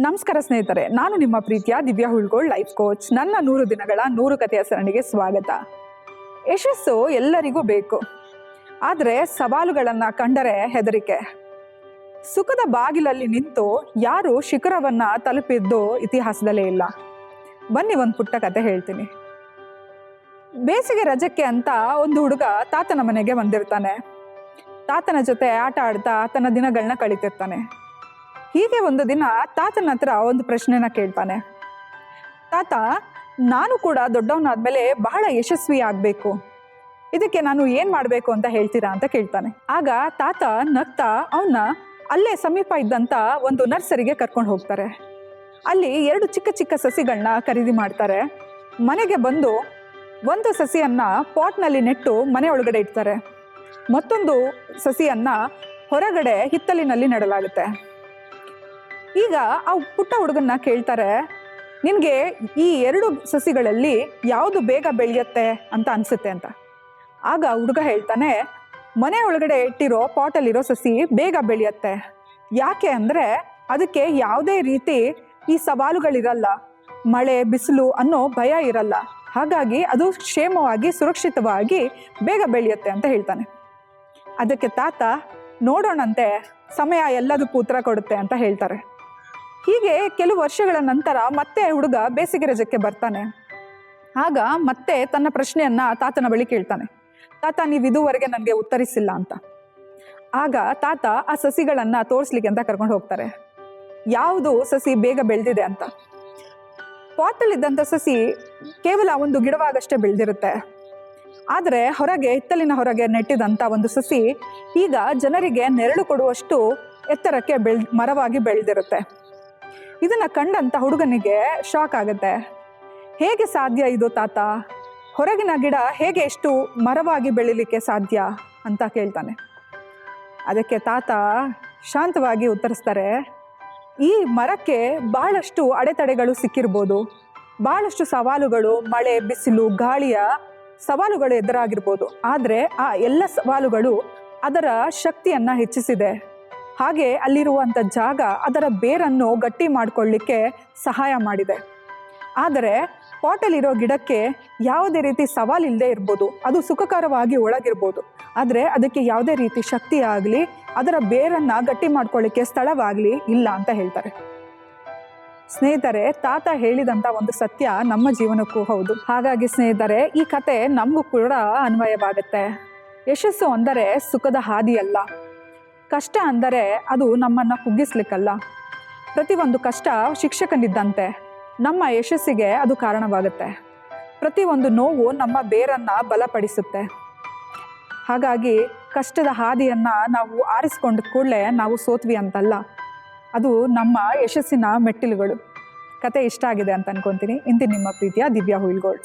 ನಮಸ್ಕಾರ ಸ್ನೇಹಿತರೆ, ನಾನು ನಿಮ್ಮ ಪ್ರೀತಿಯ ದಿವ್ಯಾ ಹುಳ್ಗೋಳ್ ಲೈಫ್ ಕೋಚ್ ನನ್ನ ನೂರು ದಿನಗಳ ನೂರು ಕಥೆಯ ಸರಣಿಗೆ ಸ್ವಾಗತ. ಯಶಸ್ಸು ಎಲ್ಲರಿಗೂ ಬೇಕು. ಆದರೆ ಸವಾಲುಗಳನ್ನು ಕಂಡರೆ ಹೆದರಿಕೆ. ಸುಖದ ಬಾಗಿಲಲ್ಲಿ ನಿಂತು ಯಾರು ಶಿಖರವನ್ನು ತಲುಪಿದ್ದು ಇತಿಹಾಸದಲ್ಲೇ ಇಲ್ಲ. ಬನ್ನಿ ಒಂದು ಪುಟ್ಟ ಕತೆ ಹೇಳ್ತೀನಿ. ಬೇಸಿಗೆ ರಜಕ್ಕೆ ಅಂತ ಒಂದು ಹುಡುಗ ತಾತನ ಮನೆಗೆ ಬಂದಿರ್ತಾನೆ. ತಾತನ ಜೊತೆ ಆಟ ಆಡ್ತಾ ತನ್ನ ದಿನಗಳನ್ನ ಕಳೀತಿರ್ತಾನೆ. ಹೀಗೆ ಒಂದು ದಿನ ತಾತನ ಹತ್ರ ಒಂದು ಪ್ರಶ್ನೆನ ಕೇಳ್ತಾನೆ. ತಾತ, ನಾನು ಕೂಡ ದೊಡ್ಡವನಾದ್ಮೇಲೆ ಬಹಳ ಯಶಸ್ವಿ ಆಗಬೇಕು. ಇದಕ್ಕೆ ನಾನು ಏನು ಮಾಡಬೇಕು ಅಂತ ಹೇಳ್ತೀರಾ ಅಂತ ಕೇಳ್ತಾನೆ. ಆಗ ತಾತ ನಗ್ತಾ ಅವನ್ನ ಅಲ್ಲೇ ಸಮೀಪ ಇದ್ದಂಥ ಒಂದು ನರ್ಸರಿಗೆ ಕರ್ಕೊಂಡು ಹೋಗ್ತಾರೆ. ಅಲ್ಲಿ ಎರಡು ಚಿಕ್ಕ ಚಿಕ್ಕ ಸಸಿಗಳನ್ನ ಖರೀದಿ ಮಾಡ್ತಾರೆ. ಮನೆಗೆ ಬಂದು ಒಂದು ಸಸಿಯನ್ನ ಪಾಟ್ನಲ್ಲಿ ನೆಟ್ಟು ಮನೆ ಒಳಗಡೆ ಇಡ್ತಾರೆ. ಮತ್ತೊಂದು ಸಸಿಯನ್ನ ಹೊರಗಡೆ ಹಿತ್ತಲಿನಲ್ಲಿ ನೆಡಲಾಗುತ್ತೆ. ಈಗ ಆ ಪುಟ್ಟ ಹುಡುಗನ್ನ ಕೇಳ್ತಾರೆ, ನಿನಗೆ ಈ ಎರಡು ಸಸಿಗಳಲ್ಲಿ ಯಾವುದು ಬೇಗ ಬೆಳೆಯುತ್ತೆ ಅಂತ ಅನಿಸುತ್ತೆ ಅಂತ. ಆಗ ಹುಡುಗ ಹೇಳ್ತಾನೆ, ಮನೆ ಒಳಗಡೆ ಇಟ್ಟಿರೋ ಪಾಟಲ್ಲಿರೋ ಸಸಿ ಬೇಗ ಬೆಳೆಯುತ್ತೆ. ಯಾಕೆ ಅಂದರೆ ಅದಕ್ಕೆ ಯಾವುದೇ ರೀತಿ ಈ ಸವಾಲುಗಳಿರಲ್ಲ, ಮಳೆ, ಬಿಸಿಲು ಅನ್ನೋ ಭಯ ಇರಲ್ಲ. ಹಾಗಾಗಿ ಅದು ಕ್ಷೇಮವಾಗಿ, ಸುರಕ್ಷಿತವಾಗಿ ಬೇಗ ಬೆಳೆಯುತ್ತೆ ಅಂತ ಹೇಳ್ತಾನೆ. ಅದಕ್ಕೆ ತಾತ, ನೋಡೋಣಂತೆ, ಸಮಯ ಎಲ್ಲದಕ್ಕೂ ಉತ್ತರ ಕೊಡುತ್ತೆ ಅಂತ ಹೇಳ್ತಾರೆ. ಹೀಗೆ ಕೆಲವು ವರ್ಷಗಳ ನಂತರ ಮತ್ತೆ ಹುಡುಗ ಬೇಸಿಗೆ ರಜಕ್ಕೆ ಬರ್ತಾನೆ. ಆಗ ಮತ್ತೆ ತನ್ನ ಪ್ರಶ್ನೆಯನ್ನ ತಾತನ ಬಳಿ ಕೇಳ್ತಾನೆ. ತಾತ, ನೀವು ಇದುವರೆಗೆ ನನಗೆ ಉತ್ತರಿಸಿಲ್ಲ ಅಂತ. ಆಗ ತಾತ ಆ ಸಸಿಗಳನ್ನ ತೋರಿಸ್ಲಿಕ್ಕೆ ಅಂತ ಕರ್ಕೊಂಡು ಹೋಗ್ತಾರೆ. ಯಾವುದು ಸಸಿ ಬೇಗ ಬೆಳೆದಿದೆ ಅಂತ. ಪಾಟಲ್ಲಿದ್ದಂಥ ಸಸಿ ಕೇವಲ ಒಂದು ಗಿಡವಾಗಷ್ಟೇ ಬೆಳೆದಿರುತ್ತೆ. ಆದರೆ ಹೊರಗೆ, ಹಿತ್ತಲಿನ ಹೊರಗೆ ನೆಟ್ಟಿದಂಥ ಒಂದು ಸಸಿ ಈಗ ಜನರಿಗೆ ನೆರಳು ಕೊಡುವಷ್ಟು ಎತ್ತರಕ್ಕೆ ಬೆಳ್ ಮರವಾಗಿ ಬೆಳೆದಿರುತ್ತೆ. ಇದನ್ನ ಕಂಡಂತ ಹುಡುಗನಿಗೆ ಶಾಕ್ ಆಗುತ್ತೆ. ಹೇಗೆ ಸಾಧ್ಯ ಇದು ತಾತ? ಹೊರಗಿನ ಗಿಡ ಹೇಗೆ ಎಷ್ಟು ಮರವಾಗಿ ಬೆಳಿಲಿಕ್ಕೆ ಸಾಧ್ಯ ಅಂತ ಕೇಳ್ತಾನೆ. ಅದಕ್ಕೆ ತಾತ ಶಾಂತವಾಗಿ ಉತ್ತರಿಸ್ತಾರೆ, ಈ ಮರಕ್ಕೆ ಬಹಳಷ್ಟು ಅಡೆತಡೆಗಳು ಸಿಕ್ಕಿರ್ಬೋದು. ಬಹಳಷ್ಟು ಸವಾಲುಗಳು, ಮಳೆ, ಬಿಸಿಲು, ಗಾಳಿಯ ಸವಾಲುಗಳು ಎದುರಾಗಿರ್ಬೋದು. ಆದರೆ ಆ ಎಲ್ಲ ಸವಾಲುಗಳು ಅದರ ಶಕ್ತಿಯನ್ನು ಹೆಚ್ಚಿಸಿದೆ. ಹಾಗೆ ಅಲ್ಲಿರುವಂಥ ಜಾಗ ಅದರ ಬೇರನ್ನು ಗಟ್ಟಿ ಮಾಡಿಕೊಳ್ಳಿಕ್ಕೆ ಸಹಾಯ ಮಾಡಿದೆ. ಆದರೆ ಪಾಟಲ್ಲಿರೋ ಗಿಡಕ್ಕೆ ಯಾವುದೇ ರೀತಿ ಸವಾಲಿಲ್ಲದೆ ಇರ್ಬೋದು. ಅದು ಸುಖಕರವಾಗಿ ಒಳಗಿರ್ಬೋದು. ಆದರೆ ಅದಕ್ಕೆ ಯಾವುದೇ ರೀತಿ ಶಕ್ತಿ ಆಗಲಿ, ಅದರ ಬೇರನ್ನು ಗಟ್ಟಿ ಮಾಡ್ಕೊಳ್ಳಿಕ್ಕೆ ಸ್ಥಳವಾಗಲಿ ಇಲ್ಲ ಅಂತ ಹೇಳ್ತಾರೆ. ಸ್ನೇಹಿತರೆ, ತಾತ ಹೇಳಿದಂಥ ಒಂದು ಸತ್ಯ ನಮ್ಮ ಜೀವನಕ್ಕೂ ಹೌದು. ಹಾಗಾಗಿ ಸ್ನೇಹಿತರೆ, ಈ ಕತೆ ನಮಗೂ ಕೂಡ ಅನ್ವಯವಾಗುತ್ತೆ. ಯಶಸ್ಸು ಅಂದರೆ ಸುಖದ ಹಾದಿಯಲ್ಲ. ಕಷ್ಟ ಅಂದರೆ ಅದು ನಮ್ಮನ್ನು ಕುಗ್ಗಿಸ್ಲಿಕ್ಕಲ್ಲ. ಪ್ರತಿಯೊಂದು ಕಷ್ಟ ಶಿಕ್ಷಕನಿದ್ದಂತೆ ನಮ್ಮ ಯಶಸ್ಸಿಗೆ ಅದು ಕಾರಣವಾಗುತ್ತೆ. ಪ್ರತಿಯೊಂದು ನೋವು ನಮ್ಮ ಬೇರನ್ನು ಬಲಪಡಿಸುತ್ತೆ. ಹಾಗಾಗಿ ಕಷ್ಟದ ಹಾದಿಯನ್ನು ನಾವು ಆರಿಸ್ಕೊಂಡ ಕೂಡಲೇ ನಾವು ಸೋತ್ವಿ ಅಂತಲ್ಲ. ಅದು ನಮ್ಮ ಯಶಸ್ಸಿನ ಮೆಟ್ಟಿಲುಗಳು. ಕತೆ ಇಷ್ಟ ಆಗಿದೆ ಅಂತ ಅನ್ಕೊತೀನಿ. ಇಂತಿ ನಿಮ್ಮ ಪ್ರೀತಿಯ ದಿವ್ಯಾ ಹುಯಿಲ್ಗೋಳ್.